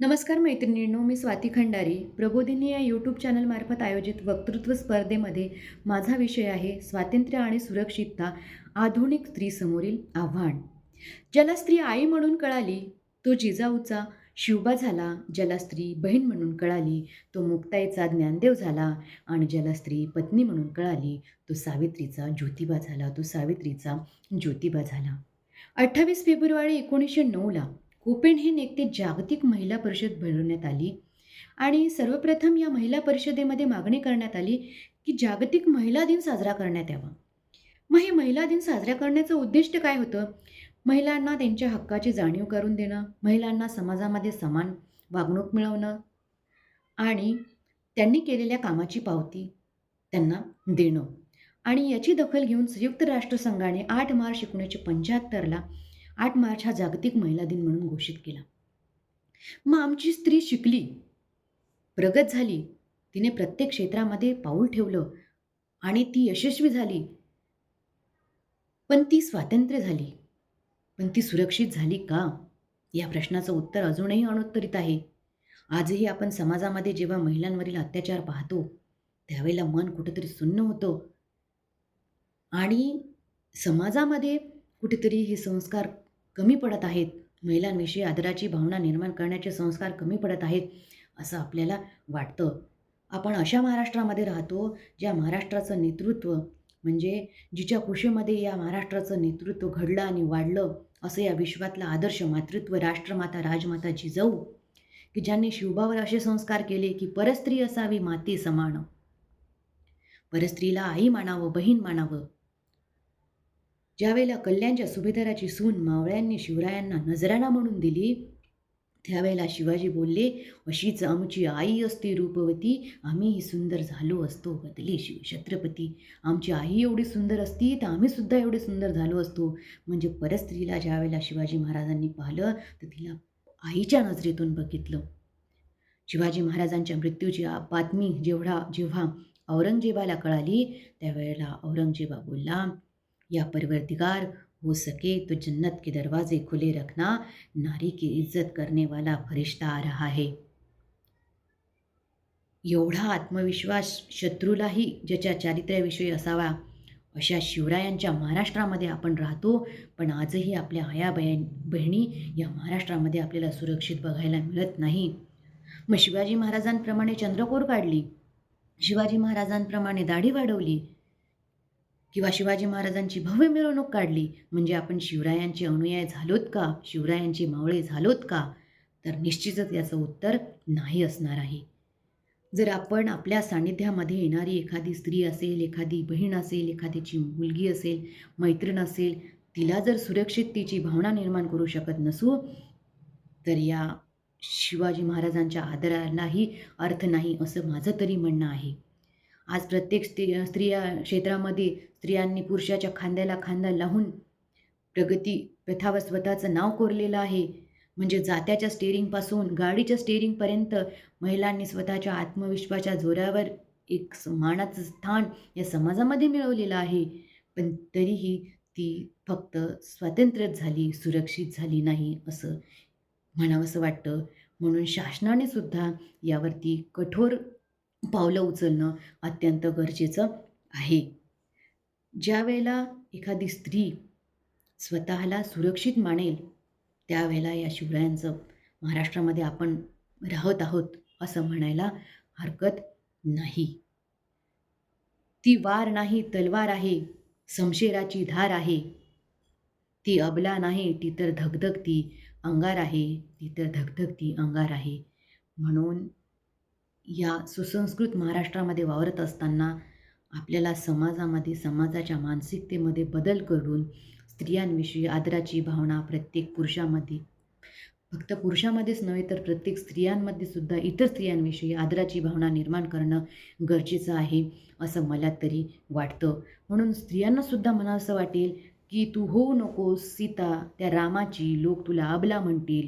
नमस्कार मैत्रिणींनो मी स्वाती खंडारी. प्रबोधिनी या यूट्यूब चॅनलमार्फत आयोजित वक्तृत्व स्पर्धेमध्ये माझा विषय आहे स्वातंत्र्य आणि सुरक्षितता आधुनिक स्त्रीसमोरील आव्हान. ज्याला स्त्री आई म्हणून कळाली तो जिजाऊचा शिवबा झाला. ज्याला स्त्री बहीण म्हणून कळाली तो मुक्ताईचा ज्ञानदेव झाला. आणि ज्याला स्त्री पत्नी म्हणून कळाली तो सावित्रीचा ज्योतिबा झाला. तो सावित्रीचा ज्योतिबा झाला. अठ्ठावीस फेब्रुवारी एकोणीसशे नऊला ओपेन हे नेते जागतिक महिला परिषद भरवण्यात आली आणि सर्वप्रथम या महिला परिषदेमध्ये मागणी करण्यात आली की जागतिक महिला दिन साजरा करण्यात यावा. मग हे महिला दिन साजरा करण्याचं उद्दिष्ट काय होतं? महिलांना त्यांच्या हक्काची जाणीव करून देणं महिलांना समाजामध्ये समान वागणूक मिळवणं आणि त्यांनी केलेल्या कामाची पावती त्यांना देणं. आणि याची दखल घेऊन संयुक्त राष्ट्रसंघाने आठ मार्च एकोणीसशे पंच्याहत्तरला आठ मार्च हा जागतिक महिला दिन म्हणून घोषित केला. मग आमची स्त्री शिकली प्रगत झाली तिने प्रत्येक क्षेत्रामध्ये पाऊल ठेवलं आणि ती यशस्वी झाली. पण ती स्वातंत्र्य झाली. पण ती सुरक्षित झाली का? या प्रश्नाचं उत्तर अजूनही अनुत्तरित आहे. आजही आपण समाजामध्ये जेव्हा महिलांवरील अत्याचार पाहतो त्यावेळेला मन कुठेतरी सुन्न होतं. आणि समाजामध्ये कुठेतरी हे संस्कार कमी पडत आहेत. महिलांविषयी आदराची भावना निर्माण करण्याचे संस्कार कमी पडत आहेत असं आपल्याला वाटतं. आपण अशा महाराष्ट्रामध्ये राहतो ज्या महाराष्ट्राचं नेतृत्व म्हणजे जिच्या कुशीमध्ये या महाराष्ट्राचं नेतृत्व घडलं आणि वाढलं असं या विश्वातला आदर्श मातृत्व राष्ट्रमाता राजमाता जिजाऊ की ज्यांनी शिवबावर असे संस्कार केले की परस्त्री असावी माती समान परस्त्रीला आई मानावं बहीण मानावं ज्यावेळेला कल्याणच्या सुभेदाराची सून मावळ्यांनी शिवरायांना नजराणा म्हणून दिली त्यावेळेला शिवाजी बोलले अशीच आमची आई असते रूपवती आम्हीही सुंदर झालो असतो बदली शिव छत्रपती आमची आई एवढी सुंदर असती तर आम्हीसुद्धा एवढे सुंदर झालो असतो. म्हणजे परस्त्रीला ज्यावेळेला शिवाजी महाराजांनी पाहिलं तर तिला आईच्या नजरेतून बघितलं. शिवाजी महाराजांच्या मृत्यूची बातमी जेवढा जेव्हा औरंगजेबाला कळाली त्यावेळेला औरंगजेबा बोलला या परवरदिगार हो सके तो जन्नत के दरवाजे खुले रखना नारी की इज्जत करने वाला फरिश्ता आ रहा है। एवढा आत्मविश्वास शत्रूलाही ज्याच्या चारित्र्याविषयी असावा अशा शिवरायांच्या महाराष्ट्रामध्ये आपण राहतो पण आजही आपल्या आया बहीण बहिणी या महाराष्ट्रामध्ये आपल्याला सुरक्षित बघायला मिळत नाही. मग शिवाजी महाराजांप्रमाणे चंद्रकोर काढली शिवाजी महाराजांप्रमाणे दाढी वाढवली किंवा शिवाजी महाराजांची भव्य मिरवणूक काढली म्हणजे आपण शिवरायांचे अनुयायी झालोत का? शिवरायांचे मावळे झालोत का? तर निश्चितच याचं उत्तर नाही असणार आहे. जर आपण आपल्या सान्निध्यामध्ये येणारी एखादी स्त्री असेल एखादी बहीण असेल एखाद्याची मुलगी असेल मैत्रीण असेल तिला जर सुरक्षिततेची भावना निर्माण करू शकत नसू तर या शिवाजी महाराजांच्या आदरालाही अर्थ नाही असं माझं तरी म्हणणं आहे. आज प्रत्येक स्त्री स्त्रिया क्षेत्रामध्ये स्त्रियांनी पुरुषाच्या खांद्याला खांदा लावून प्रगती प्रथावर स्वतःचं नाव कोरलेलं आहे. म्हणजे जात्याच्या स्टेअरिंगपासून गाडीच्या स्टेरिंगपर्यंत महिलांनी स्वतःच्या आत्मविश्वासाच्या जोरावर एक मानाचं स्थान या समाजामध्ये मिळवलेलं आहे. पण तरीही ती फक्त स्वातंत्र्यच झाली सुरक्षित झाली नाही असं म्हणावंसं वाटतं. म्हणून शासनाने सुद्धा यावरती कठोर पावलं उचलणं अत्यंत गरजेचं आहे. ज्या वेळेला एखादी स्त्री स्वतःला सुरक्षित मानेल त्यावेळेला या शिवरायांचं महाराष्ट्रामध्ये आपण राहत आहोत असं म्हणायला हरकत नाही. ती वार नाही तलवार आहे समशेराची धार आहे. ती अबला नाही ती तर धगधगती अंगार आहे ती तर धगधगती अंगार आहे. म्हणून या सुसंस्कृत महाराष्ट्रामध्ये वावरत असताना आपल्याला समाजामध्ये समाजाच्या मानसिकतेमध्ये बदल करून स्त्रियांविषयी आदराची भावना प्रत्येक पुरुषामध्ये फक्त पुरुषामध्येच नव्हे तर प्रत्येक स्त्रियांमध्ये सुद्धा इतर स्त्रियांविषयी आदराची भावना निर्माण करणं गरजेचं आहे असं मला तरी वाटतं. म्हणून स्त्रियांनासुद्धा मला असं वाटेल की तू होऊ नकोस सीता त्या रामाची लोक तुला अबला म्हणतील.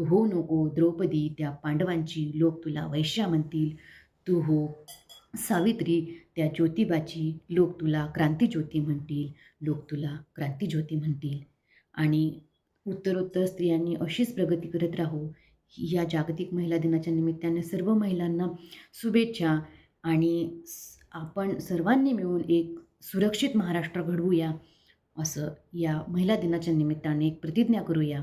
तू हो नको द्रौपदी त्या पांडवांची लोक तुला वैश्या म्हणतील. तू हो सावित्री त्या ज्योतिबाची लोक तुला क्रांतीज्योती म्हणतील. लोक तुला क्रांतीज्योती म्हणतील. आणि उत्तरोत्तर स्त्रियांनी अशीच प्रगती करत राहू. या जागतिक महिला दिनाच्या निमित्ताने सर्व महिलांना शुभेच्छा आणि स- आपण सर्वांनी मिळून एक सुरक्षित महाराष्ट्र घडवूया असं या महिला दिनाच्या निमित्ताने एक प्रतिज्ञा करूया.